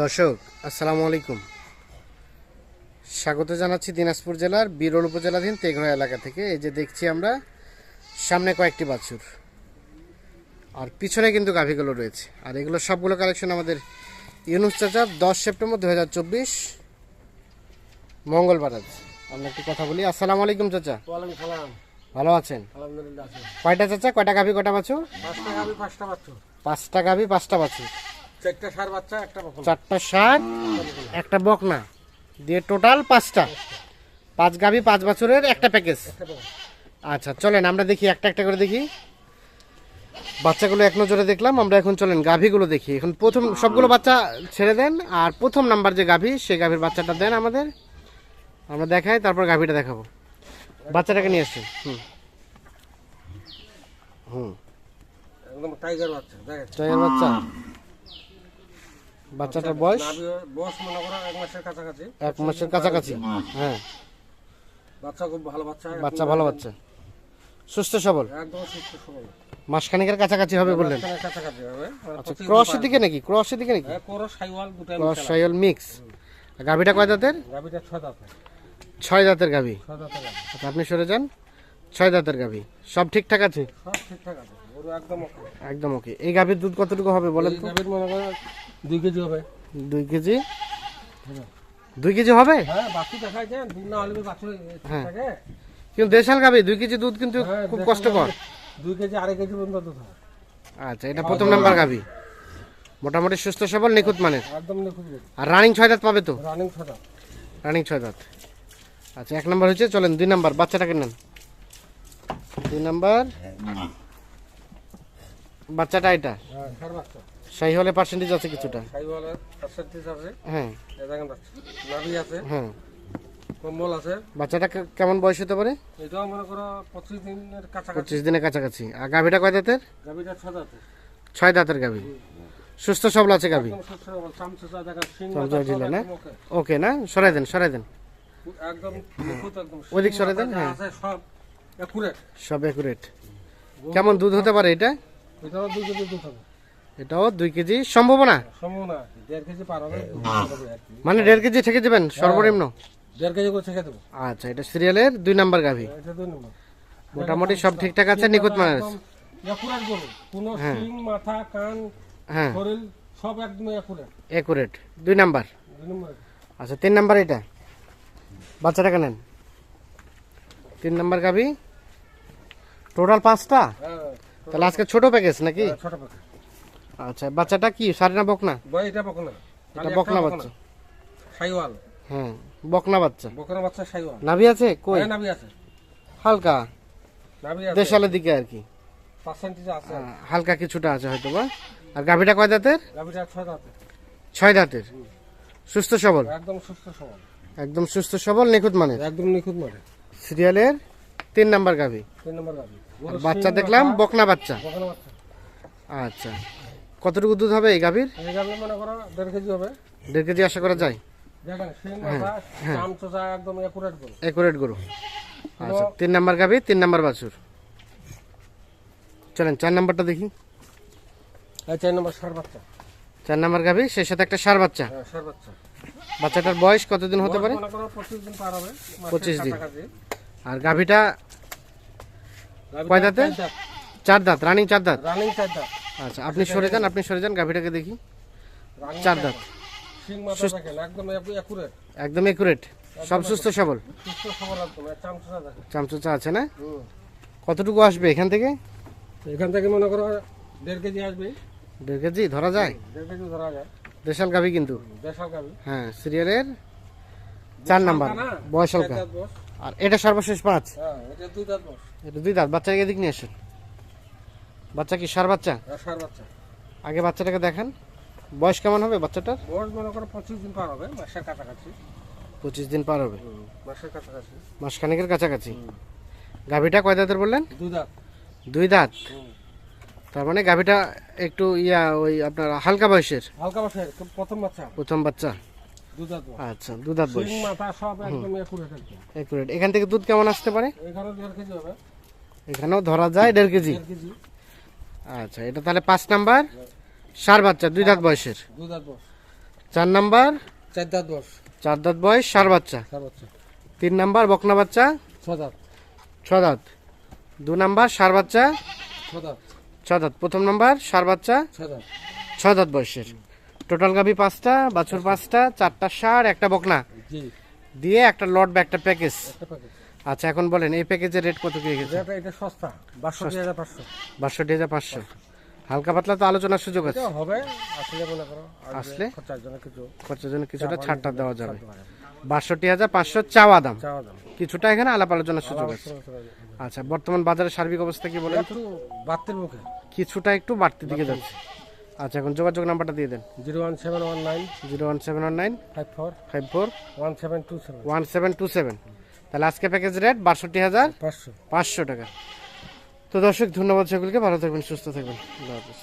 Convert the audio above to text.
দর্শক আসসালামু আলাইকুম। স্বাগত জানাচ্ছি দিনাজপুর জেলার বিরল উপজেলাধীন তেঘরা এলাকা থেকে। এই যে দেখছি আমরা সামনে কয়েকটি বাছুর। আর পিছনে কিন্তু গাভীগুলো রয়েছে। আর এগুলো সবগুলো কালেকশন আমাদের ইউনুস চাচা দশ সেপ্টেম্বর দু হাজার চব্বিশ মঙ্গলবার আজ। আমরা একটু কথা বলি। আসসালামু আলাইকুম চাচা। ভালো আছেন? কয়টা চাচা? কয়টা গাভী কয়টা বাছুর? পাঁচটা গাভি পাঁচটা বাচ্চা পাঁচটা গাভী পাঁচটা বাছুর। চারটা সার বাচ্চা একটা বকন। চারটা ষাট একটা বকনা। দিয়ে টোটাল পাঁচটা। পাঁচ গাভি পাঁচ বছরের একটা প্যাকেজ। আচ্ছা চলেন আমরা দেখি একটা একটা করে দেখি। বাচ্চাগুলো এক নজরে দেখলাম আমরা এখন চলেন গাভীগুলো দেখি। এখন প্রথম সবগুলো বাচ্চা ছেড়ে দেন আর প্রথম নাম্বার যে গাভী সেই গাভীর বাচ্চাটা দেন আমাদের। আমরা দেখাই তারপর গাভীটা দেখাবো। বাচ্চাটাকে নিয়ে আসুন হুম। হুম। একদম টাইগার বাচ্চা জয়ের বাচ্চা। বাচ্চাটার বয়স? বয়স মনে করো এক মাসের কাছাকাছি। এক মাসের কাছাকাছি। হ্যাঁ। বাচ্চা খুব ভালো বাচ্চা বাচ্চা ভালো বাচ্চা। সুস্থ সবল? একদম সুস্থ সবল। মাসখানিকের কাছাকাছি হবে বললেন? কাছাকাছি হবে। আচ্ছা ক্রসের দিকে নাকি? ক্রসের দিকে নাকি? হ্যাঁ করো সাইওয়াল দুটাই ক্রস সাইল মিক্স। গাভিটা কয় দাঁতের? গাভিটা ছয় দাঁতে ছয় দাঁতের গাভি। ছয় দাঁতে গাভি। আচ্ছা আপনি সরে যান। ছয় দাঁতের গাভি। সব ঠিকঠাক আছে? সব ঠিকঠাক আছে। গরু একদম okay। একদম ওকে। এই গাভির দুধ কতটুকু হবে বলেন তো? গাভির মনে করো দুই কেজি হবে। দুই কেজি? দুই কেজি হবে? হ্যাঁ বাকি দেন দুধ না হলে বাছুর হ্যাঁ। থাকে। কিন্তু দেশাল গাভি দুই কেজি দুধ কিন্তু হ্যাঁ, খুব কষ্টকর। দুই কেজি আড়াই কেজি পর্যন্ত দুধ হয়। আচ্ছা এটা প্রথম নাম্বার গাভি মোটামুটি সুস্থ সবল নিখুঁত মানের। একদম নিখুঁত আর রানিং ছয় দাঁত পাবে তো? রানিং ছয় দাঁত। রানিং ছয় দাঁত। আচ্ছা এক নম্বর হচ্ছে চলেন দুই নাম্বার বাচ্চাটাকে নেন। দুই নাম্বার। বাচ্চাটা এটা? সেই হলে পার্সেন্টেজ আছে কিছুটা। পার্সেন্টেজ আছে। হ্যাঁ। দেখেন নাভি আছে। হ্যাঁ। কম্বল আছে। বাচ্চাটা কেমন বয়স হতে পারে? মনে করো পঁচিশ দিনের কাছাকাছি। পঁচিশ দিনের কাছাকাছি। আর গাভিটা কয় দাঁতের? গাভিটা ছয় দাঁতে ছয় দাঁতের গাভি। সুস্থ সবল আছে গাভি? না? ওকে। না? সরাই দেন সরাই দেন। একদম নিখুঁত একদম ওইদিক শিং সরে মাথা দেন, হ্যাঁ। সব accurate। সব কেমন দুধ হতে পারে এটা? এটাও দুই কেজি দুধ হবে। এটাও দুই কেজি সম্ভাবনা? সম্ভাবনা। দেড় কেজি পার হবে দুধ হবে আর কি। মানে দেড় কেজি থেকে দেবেন সর্বনিম্ন? দেড় কেজি করে ছেঁকে দেবো। আচ্ছা এটা সিরিয়ালের দুই নাম্বার গাভি। এটা দুই নম্বর। মোটামুটি সব ঠিকঠাক আছে নিখুঁত মানের? আছে। একুরেট গরু। কোনো শিং মাথা কান হ্যাঁ। শরীর সব একদম একুরেট একুরেট দুই নাম্বার? দুই নম্বর। আচ্ছা তিন নাম্বার এটা? বাচ্চাটাকে নেন। তিন নাম্বার গাভি? টোটাল পাঁচটা? হ্যাঁ। তাহলে আজকে ছোট প্যাকেজ নাকি? হ্যাঁ, ছোট পাখি আচ্ছা বাচ্চাটা কি? সারি না বকনা? এটা বকনা। এটা বকনা বাচ্চা। সাইওয়াল। হ্যাঁ বকনা বাচ্চা। বকনা বাচ্চা সাইওয়াল। নাভি আছে? কই? হ্যাঁ নাভি আছে। হালকা? নাভি আছে। দেশালের দিকে আর কি। পার্সেন্টেজ আছে। হালকা কিছুটা আছে হয়তো বা আর গাভিটা কয় দাঁতের? গাভিটা ছয় দাঁতে ছয় দাঁতের। সুস্থ সবল? একদম সুস্থ সবল। একদম সুস্থ সবল নিখুঁত মানের? একদম নিখুঁত মানে সিরিয়ালের তিন নাম্বার গাভি। তিন নম্বর গাভি। বাচ্চা দেখলাম বকনা বাচ্চা। আচ্ছা। কতটুকু দুধ হবে এই গাভীর? মনে করো দেড় কেজি হবে। দেড় কেজি আশা করা যায়? মাথা চাম একুরেট গরু। আচ্ছা তিন নাম্বার গাভি তিন নাম্বার বাছুর। চলেন চার নাম্বারটা দেখি। চার নম্বর সার বাচ্চা। চার নাম্বার গাভি সেই সাথে একটা সার বাচ্চা। হ্যাঁ সার বাচ্চা। বাচ্চাটার বয়স কতদিন হতে পারে? পঁচিশ দিন পার হবে মাসের 25 দিন। কাছাকাছি। আর গাভীটা কয় দাঁতে? চার দাঁত। রানিং চার দাঁত? রানিং চার দাঁত। আচ্ছা আপনি সরে যান আপনি সরে যান গাভিটাকে দেখি। চার দাঁত। একদম একুরেট সব সুস্থ সবল? চামচুচা আছে না? কতটুকু আসবে এখান থেকে? এখান থেকে মনে করো দেড় কেজি আসবে। দেড় কেজি ধরা যায়? দেড় কেজি ধরা যায়। দেশাল গাভি কিন্তু? দেশাল গাভি। হ্যাঁ সিরিয়ালের চার নাম্বার বয়স হালকা। আর এটা সর্বশেষ পাঁচ। হ্যাঁ এটা দুই দাঁত বাচ্চাকে এদিক নিয়ে আসেন। বাচ্চা কি সার বাচ্চা? সার বাচ্চা। আগে বাচ্চাটাকে দেখান। বয়স কেমন হবে বাচ্চাটার? বয়স মনে করো পঁচিশ দিন পার হবে মাসের কাছাকাছি। পঁচিশ দিন পার হবে। মাসের কাছাকাছি। মাসখানেকের কাছাকাছি। গাভিটা কয় দাঁতের বললেন? দুই দাঁত। দুই দাঁত। তার মানে গাভীটা একটু ইয়া ওই আপনার হালকা বয়সের। হালকা বয়সের প্রথম বাচ্চা। প্রথম বাচ্চা। আচ্ছা দু দাঁত বয়স মাথা সব একদম একুরেট একদম একুরেট এখান থেকে দুধ কেমন আসতে পারে? এখানে দেড় কেজি হবে। এখানেও ধরা যায় কেজি? আচ্ছা এটা তাহলে নাম্বার। সার বাচ্চা দুই দাঁত বয়সের? দুই দাঁত নাম্বার। দাঁত চার দাঁত বয়স সার বাচ্চা? নাম্বার বকনা বাচ্চা? ছ দাঁত। দাঁত। দু নাম্বার সার বাচ্চা? ছ দাঁত। প্রথম নাম্বার সার বাচ্চা? ছ দাঁত। ছ দাঁত বয়সের। টোটাল গাভি পাঁচটা বাছুর পাঁচটা চারটা সার একটা বকনা। দিয়ে একটা লট বা একটা প্যাকেজ। আচ্ছা এখন বলেন এই প্যাকেজের রেট কত কি গেছে? এটা এটা সস্তা বাষট্টি হাজার পাঁচশো। বাষট্টি হাজার পাঁচশো। হালকা পাতলা তো আলোচনার সুযোগ আছে। হবে আসলে মনে করো আসলে? খরচার জন্য কিছুটা ছাড়টা দেওয়া যাবে। বাষট্টি হাজার পাঁচশো চাওয়া দাম। কিছুটা এখানে আলাপ আলোচনার সুযোগ আছে। আচ্ছা বর্তমান বাজারের সার্বিক অবস্থা কি বলেন মুখে। কিছুটা একটু বাড়তি দিকে যাচ্ছে। আচ্ছা এখন যোগাযোগ নাম্বারটা দিয়ে দেন। Zero one seven one nine zero one seven one nine five four five four one seven two seven. One seven two seven. তাহলে আজকে প্যাকেজ রেট বাষট্টি হাজার পাঁচশো। পাঁচশো টাকা। তো দর্শক ধন্যবাদ সকলকে। ভালো থাকবেন সুস্থ থাকবেন। আল্লাহ হাফিজ।